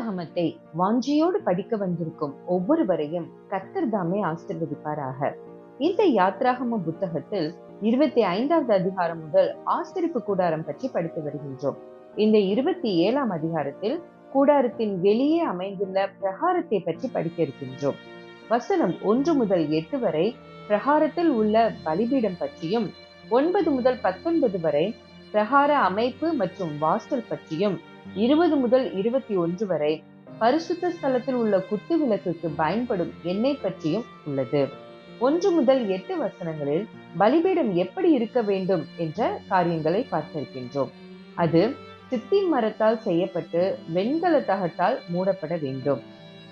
வேதாகமத்தை வாஞ்சியோடு படிக்க வந்திருக்கும் ஒவ்வொருவரையும் கத்தர் தாமே ஆசிர்வதிப்பாராக. இந்த யாத்ராகம புத்தகத்தில் இருபத்தி ஐந்தாவது அதிகாரம் முதல் ஆஸ்திரிப்பு கூடாரம் பற்றி படித்து வருகின்றோம். இந்த இருபத்தி ஏழாம் அதிகாரத்தில் கூடாரத்தின் வெளியே அமைந்துள்ள பிரகாரத்தை பற்றி படிக்க இருக்கின்றோம். வசனம் ஒன்று முதல் எட்டு வரை பிரகாரத்தில் உள்ள பலிபீடம் பற்றியும் ஒன்பது முதல் பத்தொன்பது வரை பிரகார அமைப்பு மற்றும் வாசல் பற்றியும் இருபது முதல் இருபத்தி ஒன்று வரை பரிசுத்த ஸ்தலத்தில் உள்ள குத்து விளக்குக்கு பயன்படும் எண்ணெய் பற்றியும் உள்ளது. ஒன்று முதல் எட்டு வசனங்களில் பலிபீடம் எப்படி இருக்க வேண்டும் என்ற காரியங்களை பார்த்திருக்கின்றோம். அது சித்தி மரத்தால் செய்யப்பட்டு வெண்கல தகட்டால் மூடப்பட வேண்டும்.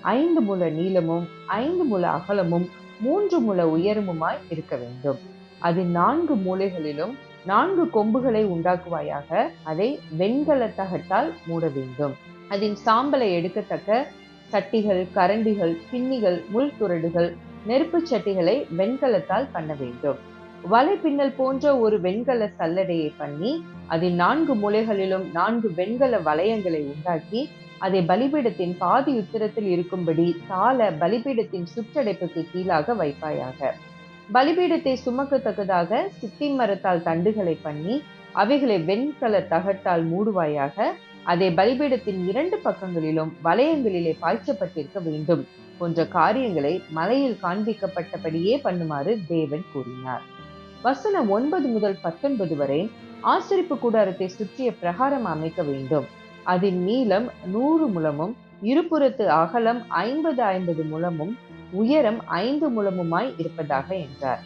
ஐந்து முழ நீளமும் ஐந்து முழ அகலமும் மூன்று முழ உயரமுமாய் இருக்க வேண்டும். அதன் நான்கு மூலைகளிலும் நான்கு கொம்புகளை உண்டாக்குவாயாக அதை வெண்கல தகட்டால் மூட வேண்டும். அதன் சாம்பலை எடுக்கத்தக்க சட்டிகள் கரண்டிகள் பின்னிகள் முள்துரடுகள் நெருப்பு சட்டிகளை வெண்கலத்தால் பண்ண வேண்டும். வலை பின்னல் போன்ற ஒரு வெண்கல சல்லடையை பண்ணி அதன் நான்கு மூலைகளிலும் நான்கு வெண்கல வளையங்களை உண்டாக்கி அதை பலிபீடத்தின் பாதி உத்தரத்தில் இருக்கும்படி தாள பலிபீடத்தின் சுற்றடைப்புக்கு கீழாக வைப்பாயாக. பலிபீடத்தை சுமக்கத்தக்கதாக சித்தி மரத்தால் தண்டுகளை பண்ணி அவைகளை வெண்கல தகட்டால் மூடுவாயாக அதை பலிபீடத்தின் இரண்டு பக்கங்களிலும் வளையங்களிலே பாய்ச்சப்பட்டிருக்க வேண்டும் போன்ற காரியங்களை மலையில் காண்பிக்கப்பட்டபடியே பண்ணுமாறு தேவன் கூறினார். வசனம் ஒன்பது முதல் பத்தொன்பது வரை ஆசரிப்பு கூடாரத்தை சுற்றிய பிரகாரம் அமைக்க வேண்டும். அதன் நீளம் நூறு முழமும் இருபுறத்து அகலம் ஐம்பது ஐம்பது முழமும் உயரம் ஐந்து முழமுமாய் இருப்பதாக என்றார்.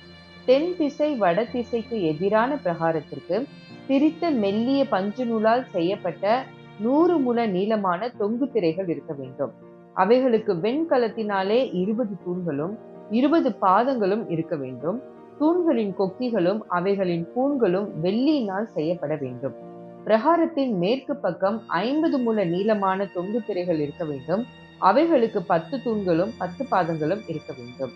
தென் திசை வட திசைக்கு எதிரான பிரகாரத்திற்கு பிரித்த மெல்லிய பஞ்சு நூலால் செய்யப்பட்ட நூறு முழ நீளமான தொங்கு திரைகள் இருக்க வேண்டும். அவைகளுக்கு வெண்கலத்தினாலே இருபது தூண்களும் இருபது பாதங்களும் இருக்க வேண்டும். தூண்களின் கொக்கிகளும் அவைகளின் கூண்களும் வெள்ளியினால் செய்யப்பட வேண்டும். பிரகாரத்தின் மேற்கு பக்கம் ஐம்பது முழ நீளமான தொங்கு திரைகள் இருக்க வேண்டும். அவைகளுக்கு பத்து தூண்களும் பத்து பாதங்களும் இருக்க வேண்டும்.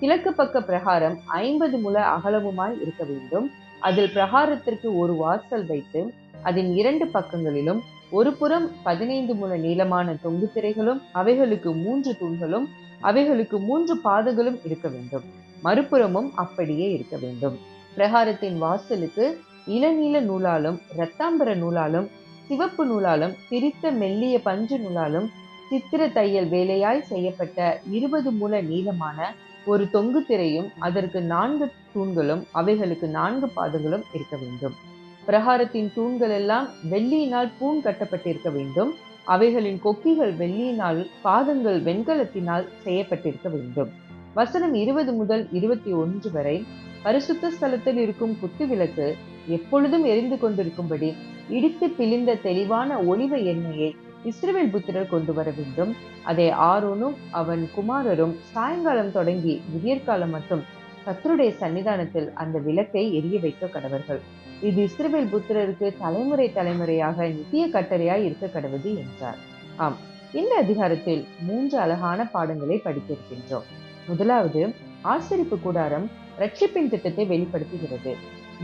கிழக்கு பக்க பிரகாரம் ஐம்பது முழ அகலமுமாய் இருக்க வேண்டும். அதில் பிரகாரத்திற்கு ஒரு வாசல் வைத்து அதன் இரண்டு பக்கங்களிலும் ஒரு புறம் பதினைந்து முழ நீளமான தொங்கு திரைகளும் அவைகளுக்கு மூன்று தூண்களும் அவைகளுக்கு மூன்று பாதங்களும் இருக்க வேண்டும். மறுபுறமும் அப்படியே இருக்க வேண்டும். பிரகாரத்தின் வாசலுக்கு இளநீல நூலாலும் இரத்தாம்பர நூலாலும் சிவப்பு நூலாலும் பிரித்த மெல்லிய பஞ்சு நூலாலும் சித்திர தையல் வேலையாய் செய்யப்பட்ட இருபது முல நீளமான ஒரு தொங்கு திரையும் அதற்கு நான்கு தூண்களும் அவைகளுக்கு நான்கு பாதங்களும் இருக்க வேண்டும். பிரகாரத்தின் தூண்கள் எல்லாம் வெள்ளியினால் பூண் கட்டப்பட்டிருக்க வேண்டும். அவைகளின் கொக்கிகள் வெள்ளியினால் பாதங்கள் வெண்கலத்தினால் செய்யப்பட்டிருக்க வேண்டும். வசனம் இருபது முதல் இருபத்தி ஒன்று வரை பரிசுத்த ஸ்தலத்தில் இருக்கும் குத்து விளக்கு எப்பொழுதும் எரிந்து கொண்டிருக்கும்படி இடித்து பிழிந்த தெளிவான ஒளிவ எண்ணெயை இஸ்ரவேல் புத்திரர் கொண்டு வர வேண்டும். அதை ஆரோனும் அவன் குமாரரும் சாயங்காலம் தொடங்கி விடியற்காலம் மட்டும் கத்தருடைய சன்னிதானத்தில் அந்த விளக்கை எரிய வைக்க கடவர்கள். இது இஸ்ரவேல் புத்திரருக்கு தலைமுறை தலைமுறையாக நித்திய கட்டளையாய் இருக்க கடவுது என்றார். ஆம் இந்த அதிகாரத்தில் மூன்று அழகான பாடங்களை படித்திருக்கின்றோம். முதலாவது ஆசரிப்பு கூடாரம் ரட்சிப்பின் திட்டத்தை வெளிப்படுத்துகிறது.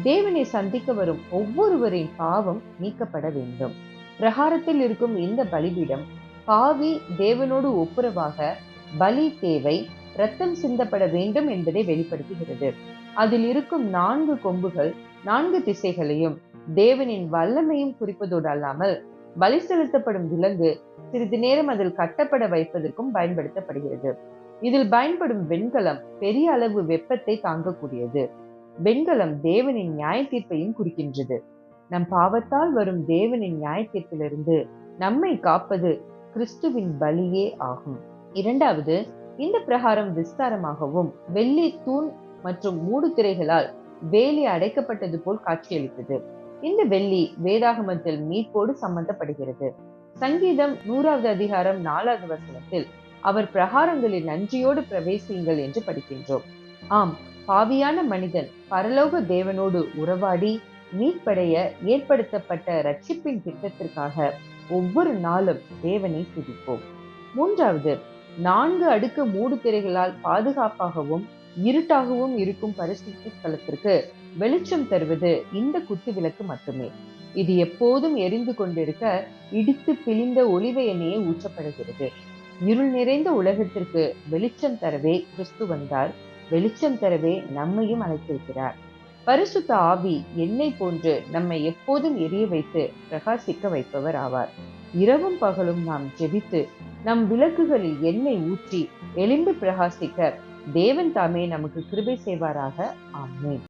தேவனை சந்திக்க வரும் ஒவ்வொருவரின் பாவம் நீக்கப்பட வேண்டும். பிரகாரத்தில் இருக்கும் இந்த பலிபீடம் பாவி தேவனோடு ஒப்புரவாக பலி தேவை ரத்தம் சிந்தப்பட வேண்டும் என்பதை வெளிப்படுத்துகிறது. அதில் இருக்கும் நான்கு கொம்புகள் நான்கு திசைகளையும் தேவனின் வல்லமையும் குறிப்பதோடு அல்லாமல் பலி செலுத்தப்படும் விலங்கு சிறிது நேரம் அதில் கட்டப்பட வைப்பதற்கும் பயன்படுத்தப்படுகிறது. இதில் பயன்படும் வெண்கலம் பெரிய அளவு வெப்பத்தை தாங்கக்கூடியது. வெண்கலம் தேவனின் நியாய தீர்ப்பையும் குறிக்கின்றது. நம் பாவத்தால் வரும் தேவனின் நியாயத்திற்கிலிருந்து நம்மை காப்பது கிறிஸ்துவின் பலியே ஆகும். இரண்டாவது இந்த பிரகாரம் விஸ்தாரமாகவும் வெள்ளி தூண் மற்றும் மூடு திரைகளால் வேலி அடைக்கப்பட்டது போல் காட்சியளித்தது. இந்த வெள்ளி வேதாகமத்தில் மீட்போடு சம்பந்தப்படுகிறது. சங்கீதம் நூறாவது அதிகாரம் நாலாவது வசனத்தில் அவர் பிரகாரங்களில் நன்றியோடு பிரவேசியுங்கள் என்று படிக்கின்றோம். ஆம் பாவியான மனிதன் பரலோக தேவனோடு உறவாடி மீட்படைய ஏற்படுத்தப்பட்ட ரட்சிப்பின் திட்டத்திற்காக ஒவ்வொரு நாளும் தேவனை துதிப்போம். மூன்றாவது நான்கு அடுக்கு மூடு திரைகளால் பாதுகாப்பாகவும் இருட்டாகவும் இருக்கும் பரிசுத்த ஸ்தலத்திற்கு வெளிச்சம் தருவது இந்த குத்து விளக்கு மட்டுமே. இது எப்போதும் எரிந்து கொண்டிருக்க இடித்து பிழிந்த ஒளிவ எண்ணெயை ஊற்றப்படுகிறது. இருள் நிறைந்த உலகத்திற்கு வெளிச்சம் தரவே கிறிஸ்து வந்தார். வெளிச்சம் தரவே நம்மையும் அழைத்திருக்கிறார். பரிசுத்த ஆவி எண்ணெய் போன்று நம்மை எப்போதும் எரிய வைத்து பிரகாசிக்க வைப்பவர் ஆவார். இரவும் பகலும் நாம் ஜெபித்து நம் விளக்குகளில் எண்ணெய் ஊற்றி எலும்பு பிரகாசிக்க தேவன் தாமே நமக்கு கிருபை செய்வாராக. ஆமென்.